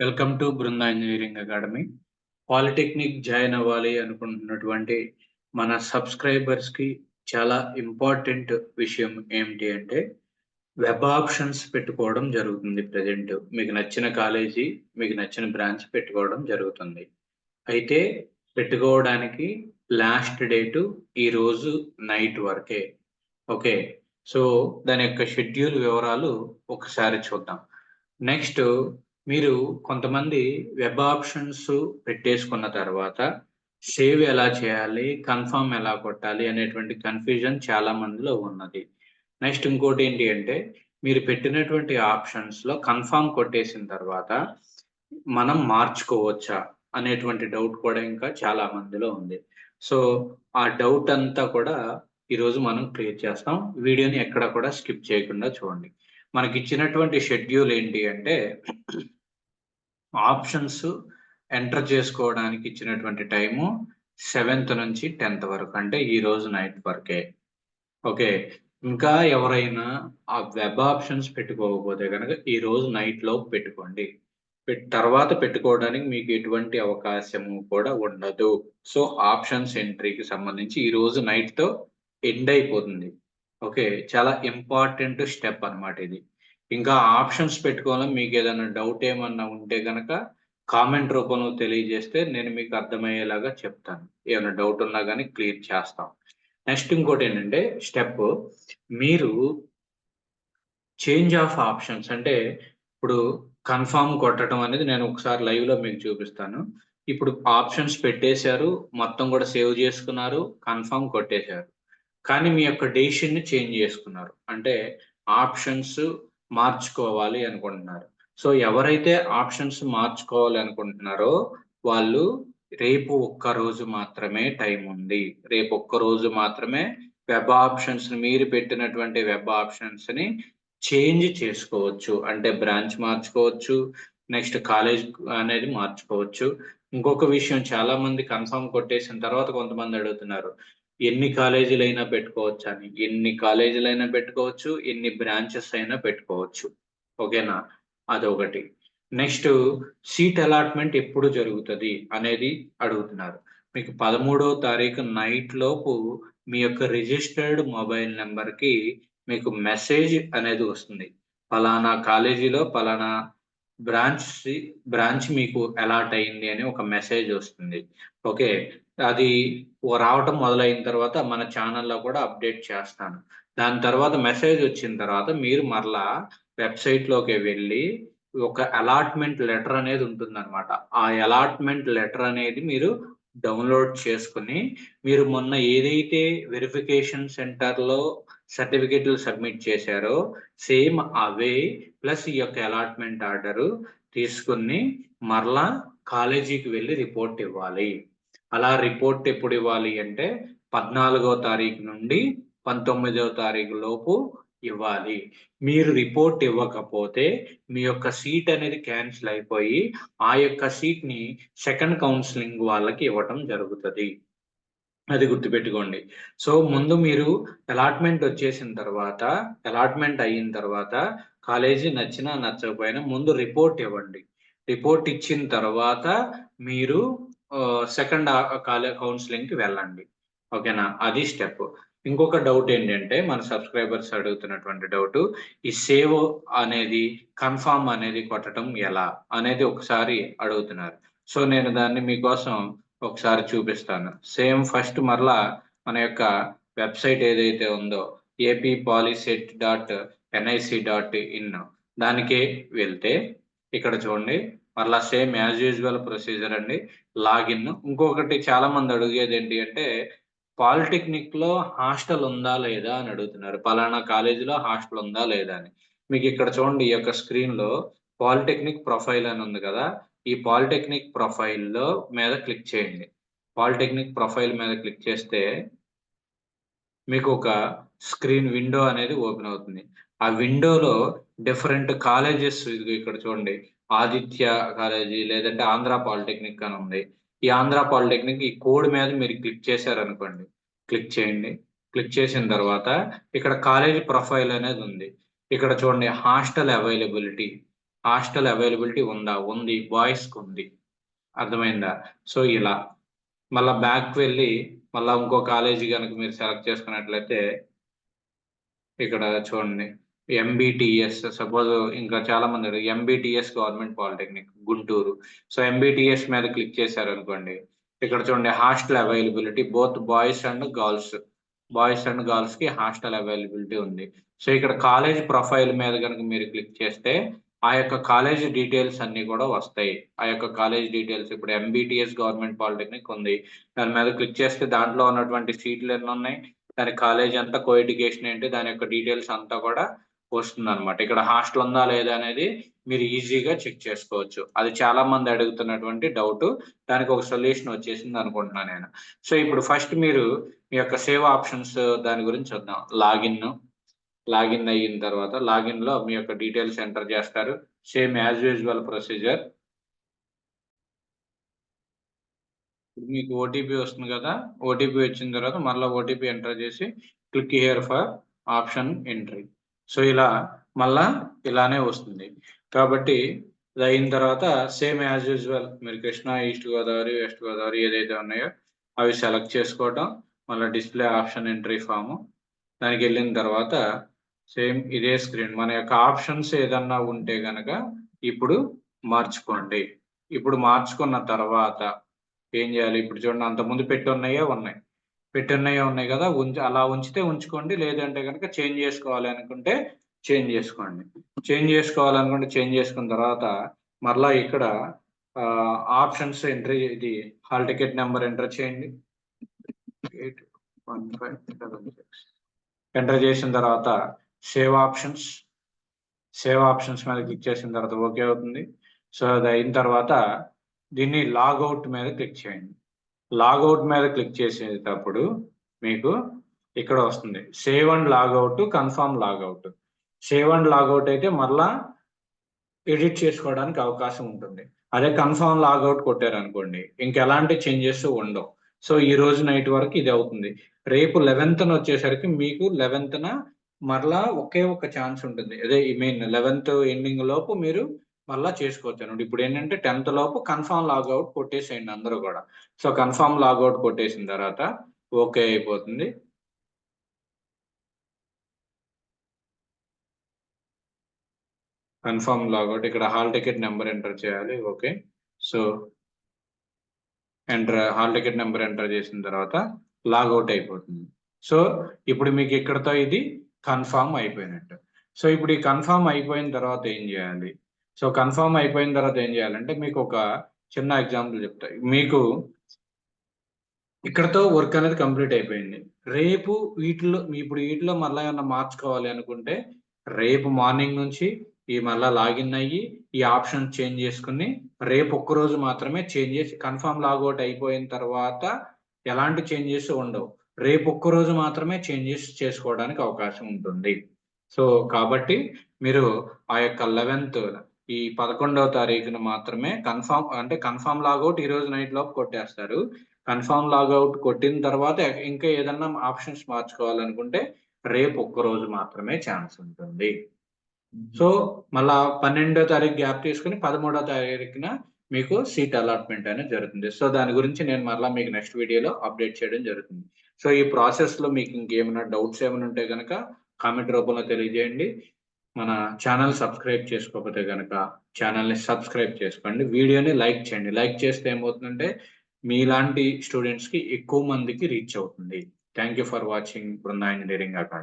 Welcome to Brinda engineering academy. Polytechnic join అవ్వాలి అనుకుంటున్నటువంటి మన సబ్స్క్రైబర్స్కి చాలా ఇంపార్టెంట్ విషయం ఏమిటి అంటే వెబ్ ఆప్షన్స్ పెట్టుకోవడం జరుగుతుంది ప్రజెంట్. మీకు నచ్చిన కాలేజీ మీకు నచ్చిన బ్రాంచ్ పెట్టుకోవడం జరుగుతుంది. అయితే పెట్టుకోవడానికి లాస్ట్ డేటు ఈ రోజు నైట్ వరకే. ఓకే? సో దాని యొక్క షెడ్యూల్ వివరాలు ఒకసారి చూద్దాం. నెక్స్ట్ మీరు కొంతమంది వెబ్ ఆప్షన్స్ పెట్టేసుకున్న తర్వాత సేవ్ ఎలా చేయాలి కన్ఫర్మ్ ఎలా కొట్టాలి అనేటువంటి కన్ఫ్యూజన్ చాలా మందిలో ఉన్నది. నెక్స్ట్ ఇంకోటి ఏంటి అంటే మీరు పెట్టినటువంటి ఆప్షన్స్లో కన్ఫామ్ కన్ఫర్మ్ కొట్టేసిన తర్వాత మనం మార్చుకోవచ్చా అనేటువంటి డౌట్ కూడా ఇంకా చాలా మందిలో ఉంది. సో ఆ డౌట్ అంతా కూడా ఈరోజు మనం క్లియర్ చేస్తాం. వీడియోని ఎక్కడ కూడా స్కిప్ చేయకుండా చూడండి. మనకి ఇచ్చినటువంటి షెడ్యూల్ ఏంటి అంటే ఆప్షన్స్ ఎంటర్ చేసుకోవడానికి ఇచ్చినటువంటి టైము సెవెంత్ నుంచి టెన్త్ వరకు అంటే ఈ రోజు నైట్ వరకే. ఓకే ఇంకా ఎవరైనా ఆ వెబ్ ఆప్షన్స్ పెట్టుకోకపోతే కనుక ఈ రోజు నైట్లో పెట్టుకోండి. తర్వాత పెట్టుకోవడానికి మీకు ఎటువంటి అవకాశము కూడా ఉండదు. సో ఆప్షన్స్ ఎంట్రీకి సంబంధించి ఈ రోజు నైట్తో ఎండ్ అయిపోతుంది. ఓకే చాలా ఇంపార్టెంట్ స్టెప్ అనమాట ఇది. ఇంకా ఆప్షన్స్ పెట్టుకోవాలి? మీకు ఏదైనా డౌట్ ఏమన్నా ఉంటే కనుక కామెంట్ రూపంలో తెలియజేస్తే నేను మీకు అర్థమయ్యేలాగా చెప్తాను. ఏమైనా డౌట్ ఉన్నా కానీ క్లియర్ చేస్తాం. నెక్స్ట్ ఇంకోటి ఏంటంటే స్టెప్ మీరు చేంజ్ ఆఫ్ ఆప్షన్స్ అంటే ఇప్పుడు కన్ఫామ్ కొట్టడం అనేది నేను ఒకసారి లైవ్లో మీకు చూపిస్తాను. ఇప్పుడు ఆప్షన్స్ పెట్టేశారు మొత్తం కూడా సేవ్ చేసుకున్నారు కన్ఫామ్ కొట్టేశారు. కానీ మీ యొక్క డెసిషన్ని చేంజ్ చేసుకున్నారు. అంటే ఆప్షన్స్ మార్చుకోవాలి అనుకుంటున్నారు. సో ఎవరైతే ఆప్షన్స్ మార్చుకోవాలి అనుకుంటున్నారో వాళ్ళు రేపు ఒక్క రోజు మాత్రమే టైం ఉంది. రేపు ఒక్క రోజు మాత్రమే వెబ్ ఆప్షన్స్ మీరు పెట్టినటువంటి వెబ్ ఆప్షన్స్ని చేంజ్ చేసుకోవచ్చు. అంటే బ్రాంచ్ మార్చుకోవచ్చు నెక్స్ట్ కాలేజ్ అనేది మార్చుకోవచ్చు. ఇంకొక విషయం చాలా మంది కన్ఫర్మ్ కొట్టేసిన తర్వాత కొంతమంది అడుగుతున్నారు. ఎన్ని కాలేజీలు అయినా పెట్టుకోవచ్చు అని. ఎన్ని కాలేజీలు అయినా పెట్టుకోవచ్చు ఎన్ని బ్రాంచెస్ అయినా పెట్టుకోవచ్చు. ఓకేనా? అదొకటి. నెక్స్ట్ సీట్ అలాట్మెంట్ ఎప్పుడు జరుగుతుంది అనేది అడుగుతున్నారు. మీకు పదమూడవ తారీఖు నైట్ లోపు మీ యొక్క రిజిస్టర్డ్ మొబైల్ నెంబర్కి మీకు మెసేజ్ అనేది వస్తుంది. పలానా కాలేజీలో పలానా బ్రాంచ్ బ్రాంచ్ మీకు అలాట్ అయింది అని ఒక మెసేజ్ వస్తుంది. ఓకే? అది రావటం మొదలైన తర్వాత మన ఛానల్లో కూడా అప్డేట్ చేస్తాను. దాని తర్వాత మెసేజ్ వచ్చిన తర్వాత మీరు మరలా వెబ్సైట్లోకి వెళ్ళి ఒక అలాట్మెంట్ లెటర్ అనేది ఉంటుందన్నమాట. ఆ అలాట్మెంట్ లెటర్ అనేది మీరు డౌన్లోడ్ చేసుకుని మీరు మొన్న ఏదైతే వెరిఫికేషన్ సెంటర్లో సర్టిఫికేట్లు సబ్మిట్ చేశారో సేమ్ అవే ప్లస్ ఈ యొక్క అలాట్మెంట్ ఆర్డర్ తీసుకుని మరలా కాలేజీకి వెళ్ళి రిపోర్ట్ ఇవ్వాలి. అలా రిపోర్ట్ ఎప్పుడు ఇవ్వాలి అంటే పద్నాలుగో తారీఖు నుండి పంతొమ్మిదవ తారీఖు లోపు ఇవ్వాలి. మీరు రిపోర్ట్ ఇవ్వకపోతే మీ యొక్క సీట్ అనేది క్యాన్సిల్ అయిపోయి ఆ యొక్క సీట్ని సెకండ్ కౌన్సిలింగ్ వాళ్ళకి ఇవ్వటం జరుగుతుంది. అది గుర్తుపెట్టుకోండి. సో ముందు మీరు అలాట్మెంట్ వచ్చేసిన తర్వాత అలాట్మెంట్ అయిన తర్వాత కాలేజీ నచ్చినా నచ్చకపోయినా ముందు రిపోర్ట్ ఇవ్వండి. రిపోర్ట్ ఇచ్చిన తర్వాత మీరు సెకండ్ కాలే కౌన్సిలింగ్కి వెళ్ళండి. ఓకేనా? అది స్టెప్ ఇంకొక డౌట్ ఏంటంటే మన సబ్స్క్రైబర్స్ అడుగుతున్నటువంటి డౌట్ ఈ సేవ్ అనేది కన్ఫామ్ అనేది కొట్టడం ఎలా అనేది ఒకసారి అడుగుతున్నారు. సో నేను దాన్ని మీకోసం ఒకసారి చూపిస్తాను. సేమ్ ఫస్ట్ మరలా మన యొక్క వెబ్సైట్ ఏదైతే ఉందో AP POLYCET dot NIC dot in దానికే వెళ్తే ఇక్కడ చూడండి మరలా సేమ్ యాజ్ యూజువల్ ప్రొసీజర్ అండి లాగిన్. ఇంకొకటి చాలా మంది అడిగేది ఏంటి అంటే పాలిటెక్నిక్లో హాస్టల్ ఉందా లేదా అని అడుగుతున్నారు. పలానా కాలేజీలో హాస్టల్ ఉందా లేదా అని. మీకు ఇక్కడ చూడండి ఈ యొక్క స్క్రీన్లో పాలిటెక్నిక్ ప్రొఫైల్ అని ఉంది కదా ఈ పాలిటెక్నిక్ ప్రొఫైల్లో మీద క్లిక్ చేయండి. పాలిటెక్నిక్ ప్రొఫైల్ మీద క్లిక్ చేస్తే మీకు ఒక స్క్రీన్ విండో అనేది ఓపెన్ అవుతుంది. ఆ విండోలో డిఫరెంట్ కాలేజెస్ ఇక్కడ చూడండి. ఆదిత్య కాలేజీ లేదంటే ఆంధ్ర పాలిటెక్నిక్ అని ఉంది. ఈ ఆంధ్ర పాలిటెక్నిక్ ఈ కోడ్ మీద మీరు క్లిక్ చేశారనుకోండి. క్లిక్ చేయండి. క్లిక్ చేసిన తర్వాత ఇక్కడ కాలేజ్ ప్రొఫైల్ అనేది ఉంది. ఇక్కడ చూడండి హాస్టల్ అవైలబిలిటీ. హాస్టల్ అవైలబిలిటీ ఉందా? ఉంది. బాయ్స్కి ఉంది. అర్థమైందా? సో ఇలా. మళ్ళా బ్యాక్ వెళ్ళి మళ్ళీ ఇంకో కాలేజీ కనుక మీరు సెలెక్ట్ చేసుకున్నట్లయితే ఇక్కడ చూడండి. ఎంబీటీఎస్ సపోజ్ ఇంకా చాలా మంది MBTS government polytechnic Guntur. So MBTS మీద క్లిక్ చేశారు అనుకోండి ఇక్కడ చూడండి hostel availability both boys and girls boys and గర్ల్స్కి హాస్టల్ అవైలబిలిటీ ఉంది. సో ఇక్కడ కాలేజ్ ప్రొఫైల్ మీద కనుక మీరు క్లిక్ చేస్తే ఆ యొక్క కాలేజ్ డీటెయిల్స్ అన్ని కూడా వస్తాయి. ఆ యొక్క కాలేజ్ డీటెయిల్స్ ఇప్పుడు ఎంబీటీఎస్ గవర్నమెంట్ పాలిటెక్నిక్ ఉంది. దాని మీద క్లిక్ చేస్తే దాంట్లో ఉన్నటువంటి సీట్లు ఎన్ని ఉన్నాయి? దాని కాలేజ్ అంతా కో ఎడ్యుకేషన్ ఏంటి? దాని యొక్క డీటెయిల్స్ అంతా కూడా వస్తుంది అనమాట ఇక్కడ హాస్టల్ ఉందా లేదా అనేది మీరు ఈజీగా చెక్ చేసుకోవచ్చు. అది చాలా మంది అడుగుతున్నటువంటి డౌట్. దానికి ఒక సొల్యూషన్ వచ్చేసింది అనుకుంటున్నాను నేను. సో ఇప్పుడు ఫస్ట్ మీరు మీ యొక్క సేవ్ ఆప్షన్స్ దాని గురించి చూద్దాం. లాగిన్ లాగిన్ అయిన తర్వాత లాగిన్లో మీ యొక్క డీటెయిల్స్ ఎంటర్ చేస్తారు. Same as usual procedure. మీకు ఓటీపీ వస్తుంది కదా. ఓటీపీ వచ్చిన తర్వాత మళ్ళీ ఓటీపీ ఎంటర్ చేసి click here for option entry. So ఇలా మళ్ళా ఇలానే వస్తుంది. కాబట్టి ఇది అయిన తర్వాత సేమ్ యాజ్ యూజువల్ మీరు కృష్ణా ఈస్ట్ గోదావరి వెస్ట్ గోదావరి ఏదైతే ఉన్నాయో అవి సెలెక్ట్ చేసుకోవటం మళ్ళీ డిస్ప్లే ఆప్షన్ ఎంట్రీ ఫామ్ దానికి వెళ్ళిన తర్వాత సేమ్ ఇదే స్క్రీన్ మన యొక్క ఆప్షన్స్ ఏదన్నా ఉంటే గనక ఇప్పుడు మార్చుకోండి. ఇప్పుడు మార్చుకున్న తర్వాత ఏం చేయాలి? ఇప్పుడు చూడండి అంతకుముందు పెట్టి ఉన్నాయో? ఉన్నాయి. పెట్టి ఉన్నాయి కదా ఉంచి అలా ఉంచితే ఉంచుకోండి లేదంటే కనుక చేంజ్ చేసుకోవాలి అనుకుంటే చేంజ్ చేసుకోండి. చేంజ్ చేసుకోవాలనుకుంటే చేంజ్ చేసుకున్న తర్వాత మరలా ఇక్కడ ఆప్షన్స్ ఎంట్రీ ఇది హాల్ టికెట్ నెంబర్ ఎంటర్ చేయండి. ఎయిట్ వన్ ఫైవ్ ఎంటర్ చేసిన తర్వాత సేవ్ ఆప్షన్స్ సేవ్ ఆప్షన్స్ మీద క్లిక్ చేసిన తర్వాత ఓకే అవుతుంది. సో అది అయిన తర్వాత దీన్ని లాగౌట్ మీద క్లిక్ చేయండి. లాగౌట్ మీద క్లిక్ చేసేటప్పుడు మీకు ఇక్కడ వస్తుంది. Save and logout confirm logout save and logout అయితే మరలా ఎడిట్ చేసుకోవడానికి అవకాశం ఉంటుంది. అదే కన్ఫర్మ్ లాగౌట్ కొట్టారు అనుకోండి ఇంకెలాంటి చేంజెస్ ఉండవు. సో ఈ రోజు నైట్ వరకు ఇది అవుతుంది. రేపు లెవెన్త్ వచ్చేసరికి మీకు లెవెన్త్న మరలా ఒకే ఒక ఛాన్స్ ఉంటుంది. అదే ఈ మెయిన్ లెవెన్త్ ఎండింగ్ లోపు మీరు మళ్ళా చేసుకోవచ్చు అనమాట ఇప్పుడు ఏంటంటే టెన్త్ లోపు కన్ఫామ్ లాగౌట్ కొట్టేసేయండి అందరూ కూడా. సో కన్ఫామ్ లాగౌట్ కొట్టేసిన తర్వాత ఓకే అయిపోతుంది. కన్ఫర్మ్ లాగౌట్ ఇక్కడ హాల్ టికెట్ నెంబర్ ఎంటర్ చేయాలి. Okay. So enter hall ticket number enter చేసిన తర్వాత లాగౌట్ అయిపోతుంది. సో ఇప్పుడు మీకు ఇక్కడతో ఇది కన్ఫామ్ అయిపోయినట్టు. సో ఇప్పుడు ఈ కన్ఫామ్ అయిపోయిన తర్వాత ఏం చేయాలి? సో కన్ఫర్మ్ అయిపోయిన తర్వాత ఏం చేయాలంటే మీకు ఒక చిన్న ఎగ్జాంపుల్ చెప్తా. మీకు ఇక్కడతో వర్క్ అనేది కంప్లీట్ అయిపోయింది. రేపు వీటిలో ఇప్పుడు వీటిలో మళ్ళీ ఏమన్నా మార్చుకోవాలి అనుకుంటే రేపు మార్నింగ్ నుంచి ఈ మళ్ళీ లాగిన్ అయ్యి ఈ ఆప్షన్ చేంజ్ చేసుకుని రేపు ఒక్క రోజు మాత్రమే చేంజ్ చేసి కన్ఫామ్ లాగౌట్ అయిపోయిన తర్వాత ఎలాంటి చేంజెస్ ఉండవు. రేపు ఒక్క రోజు మాత్రమే చేంజెస్ చేసుకోవడానికి అవకాశం ఉంటుంది. సో కాబట్టి మీరు ఆ యొక్క లెవెన్త్ ఈ పదకొండవ తారీఖున మాత్రమే కన్ఫామ్ అంటే కన్ఫామ్ లాగౌట్ ఈ రోజు నైట్ లోపు కొట్టేస్తారు. కన్ఫామ్ లాగౌట్ కొట్టిన తర్వాత ఇంకా ఏదన్నా ఆప్షన్స్ మార్చుకోవాలనుకుంటే రేపు ఒక్క రోజు మాత్రమే ఛాన్స్ ఉంటుంది. సో మళ్ళా పన్నెండో తారీఖు గ్యాప్ తీసుకుని పదమూడో తారీఖున మీకు సీట్ అలాట్మెంట్ అనేది జరుగుతుంది. సో దాని గురించి నేను మళ్ళీ మీకు నెక్స్ట్ వీడియోలో అప్డేట్ చేయడం జరుగుతుంది. సో ఈ ప్రాసెస్లో మీకు ఇంకేమైనా డౌట్స్ ఏమైనా ఉంటే కనుక కామెంట్ రూపంలో తెలియజేయండి. మన ఛానల్ సబ్స్క్రైబ్ చేసుకోకపోతే కనుక ఛానల్ని సబ్స్క్రైబ్ చేసుకోండి. వీడియోని లైక్ చేయండి. లైక్ చేస్తే ఏమవుతుందంటే మీలాంటి స్టూడెంట్స్కి ఎక్కువ మందికి రీచ్ అవుతుంది. Thank you for watching Brinda engineering academy